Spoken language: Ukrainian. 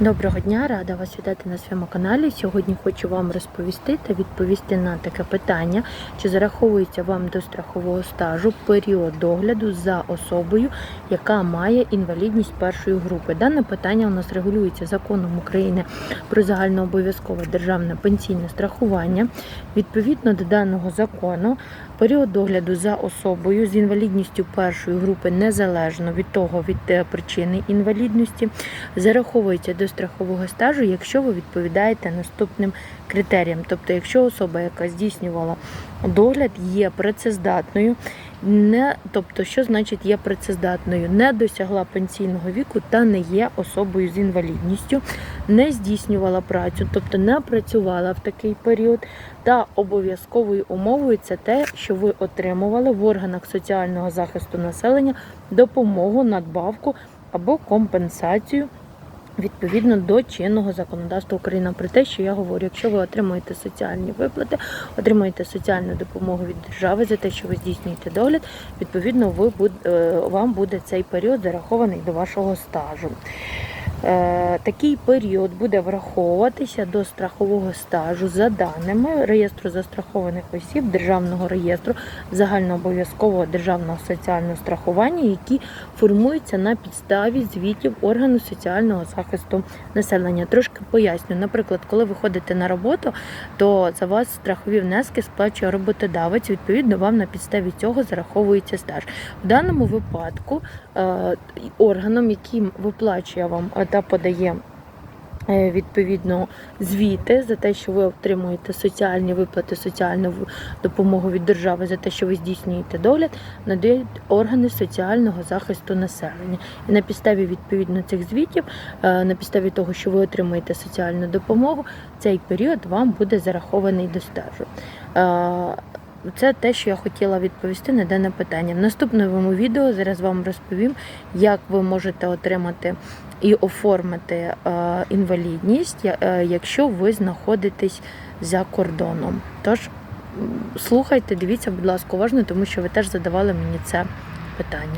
Доброго дня, рада вас вітати на своєму каналі. Сьогодні хочу вам розповісти та відповісти на таке питання, чи зараховується вам до страхового стажу період догляду за особою, яка має інвалідність першої групи. Дане питання у нас регулюється законом України про загальнообов'язкове державне пенсійне страхування. Відповідно до даного закону, період догляду за особою з інвалідністю першої групи незалежно від того від е, причини інвалідності зараховується до страхового стажу, якщо ви відповідаєте наступним критеріям. Тобто, якщо особа, яка здійснювала догляд, є працездатною, не, тобто, що значить є працездатною, не досягла пенсійного віку та не є особою з інвалідністю, не здійснювала працю, тобто не працювала в такий період. Та обов'язковою умовою це те, що ви отримували в органах соціального захисту населення допомогу, надбавку або компенсацію відповідно до чинного законодавства України про те, що я говорю, якщо ви отримуєте соціальні виплати, отримуєте соціальну допомогу від держави за те, що ви здійснюєте догляд, відповідно, ви е, вам буде цей період зарахований до вашого стажу. Е, Такий період буде враховуватися до страхового стажу за даними реєстру застрахованих осіб Державного реєстру загальнообов'язкового державного соціального страхування, які формуються на підставі звітів органу соціального захисту населення. Трошки поясню. Наприклад, коли ви ходите на роботу, то за вас страхові внески сплачує роботодавець. Відповідно, вам на підставі цього зараховується стаж. В даному випадку е, органом, яким виплачує вам та подає. е, Відповідно, звіти за те, що ви отримуєте соціальні виплати, соціальну допомогу від держави за те, що ви здійснюєте догляд, надають органи соціального захисту населення. І на підставі відповідно цих звітів, е, на підставі того, що ви отримуєте соціальну допомогу, цей період вам буде зарахований до стажу. Це те, що я хотіла відповісти на дане питання. В наступному відео зараз вам розповім, як ви можете отримати і оформити е, інвалідність, е, якщо ви знаходитесь за кордоном. Тож слухайте, дивіться, будь ласка, уважно, тому що ви теж задавали мені це питання.